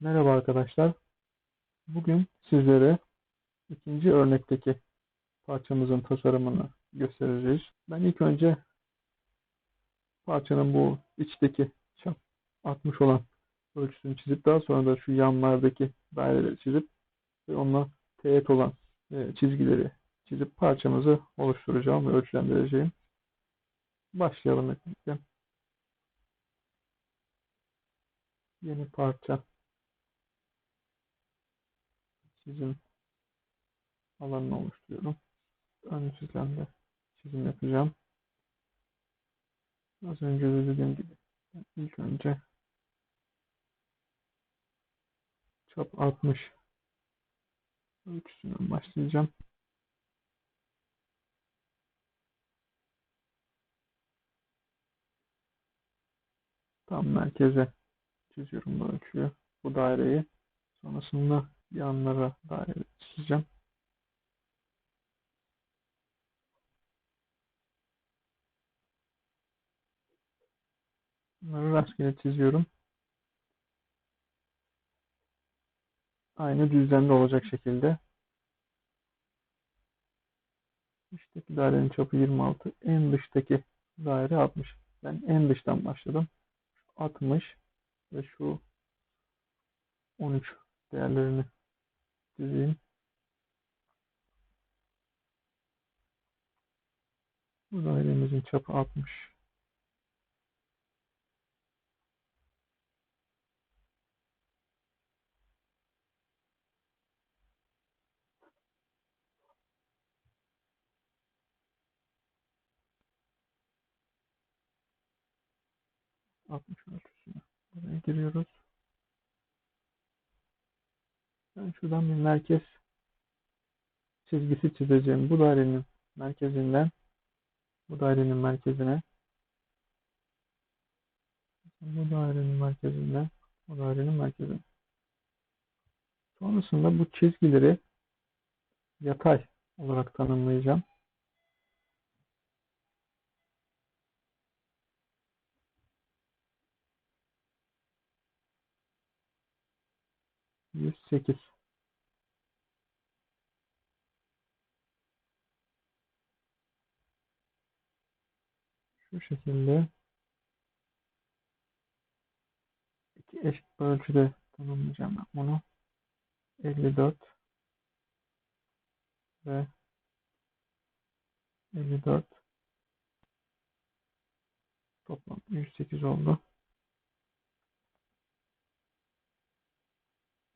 Merhaba arkadaşlar. Bugün sizlere ikinci örnekteki parçamızın tasarımını göstereceğiz. Ben ilk önce parçanın bu içteki çap 60 olan ölçüsünü çizip daha sonra da şu yanlardaki daireleri çizip ve onunla teğet olan e, çizgileri çizip parçamızı oluşturacağım ve ölçülendireceğim. Başlayalım hep Yeni parça çizim alanını oluşturuyorum. Ön düzlemde çizim yapacağım. Az önce de dediğim gibi ilk önce çap 60 ölçüsünden başlayacağım. Tam merkeze çiziyorum bu ölçüyü, bu daireyi. Sonrasında yanlara daire çizeceğim. Bunları rastgele çiziyorum. Aynı düzlemde olacak şekilde. Üstteki dairenin çapı 26. En dıştaki daire 60. Ben en dıştan başladım. 60 ve şu 13 değerlerini dizeyim. Bu dairemizin çapı 60. Altmış ölçüsüne buraya giriyoruz. Ben şuradan bir merkez çizgisi çizeceğim. Bu dairenin merkezinden bu dairenin merkezine bu dairenin merkezinden bu dairenin merkezine. Sonrasında bu çizgileri yatay olarak tanımlayacağım. Yüz sekiz. Şu şekilde iki eşit ölçüde tanımlayacağım ben bunu. 54 ve 54 toplam 108 oldu.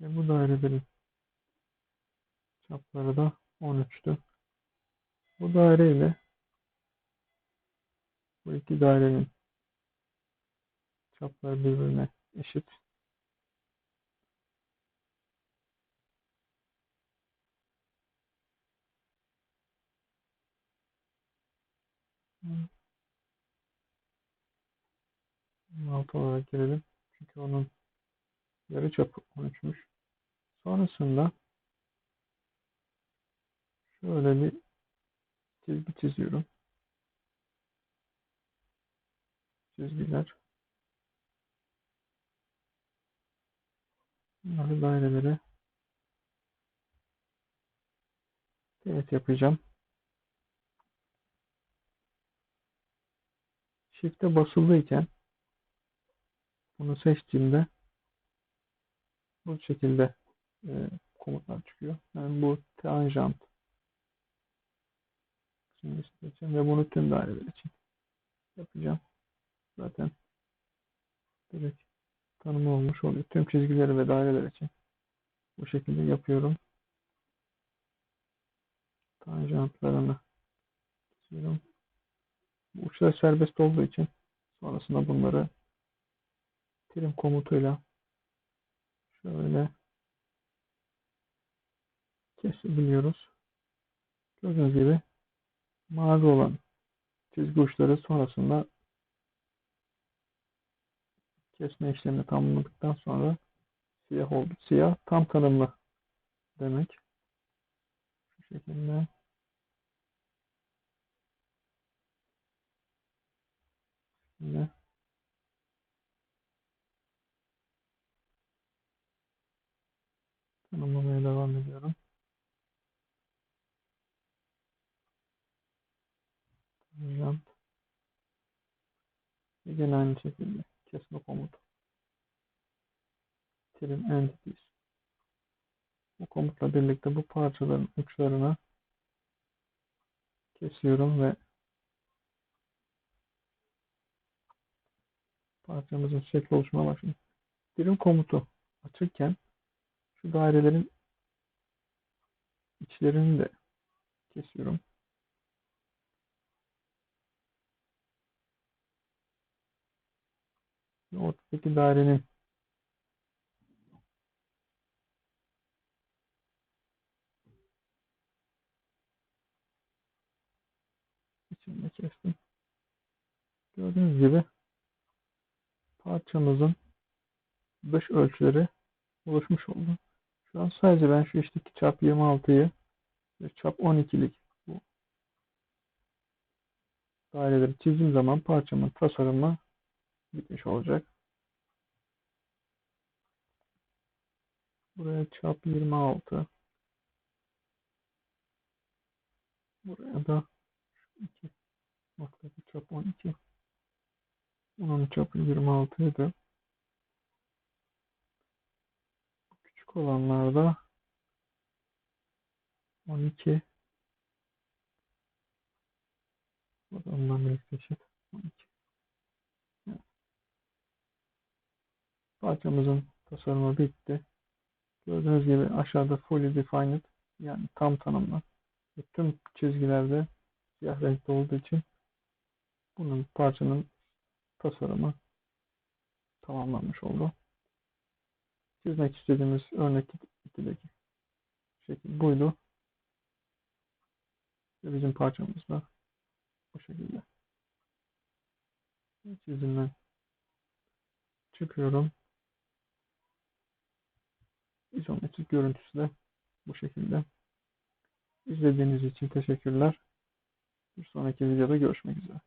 Ve bu dairelerin çapları da 13'tü. Bu daire ile bu iki dairenin çapları birbirine eşit. Altı olarak girelim. Çünkü onun yarı çapı 13'müş. Sonrasında şöyle bir çizgi çiziyorum. Çizgiler. Bunları dairelere evet yapacağım. Shift'e basılıyken bunu seçtiğimde bu şekilde e, komutlar çıkıyor. Yani bu tanjant için ve bunu tüm daireler için yapacağım. Zaten direkt tanımı olmuş oluyor. Tüm çizgileri ve daireler için bu şekilde yapıyorum. Tanjantlarını çiziyorum. Bu uçlar serbest olduğu için sonrasında bunları trim komutuyla şöyle kesebiliyoruz. Gördüğünüz gibi mavi olan çizgi uçları sonrasında kesme işlemini tamamladıktan sonra siyah oldu. Siyah tam tanımlı demek. Şu şekilde Yine Tanımlamaya devam ediyorum. Ve gene aynı şekilde kesme komutu. Trim entities. Bu komutla birlikte bu parçaların uçlarını kesiyorum ve parçamızın şekli oluşmaya başlıyor. Birim komutu açırken şu dairelerin içlerini de kesiyorum. Ortadaki dairenin içini de kestim. Gördüğünüz gibi parçamızın dış ölçüleri oluşmuş oldu. Şu an sadece ben şu içteki çap 26'yı ve çap 12'lik bu daireleri çizdiğim zaman parçamın tasarımı bitmiş olacak. Buraya çap 26 buraya da 2 noktadaki çap 12 bunun çapı 26 idi. Küçük olanlarda 12 Bu da ondan birlikte eşit 12 Evet. Parçamızın tasarımı bitti. Gördüğünüz gibi aşağıda fully defined yani tam tanımlı ve tüm çizgilerde siyah renkte olduğu için bunun parçanın tasarımı tamamlanmış oldu. Çizmek istediğimiz örnek 2'deki şekil buydu. Ve bizim parçamız da bu şekilde. Çizimden çıkıyorum. İzometrik görüntüsü de bu şekilde. İzlediğiniz için teşekkürler. Bir sonraki videoda görüşmek üzere.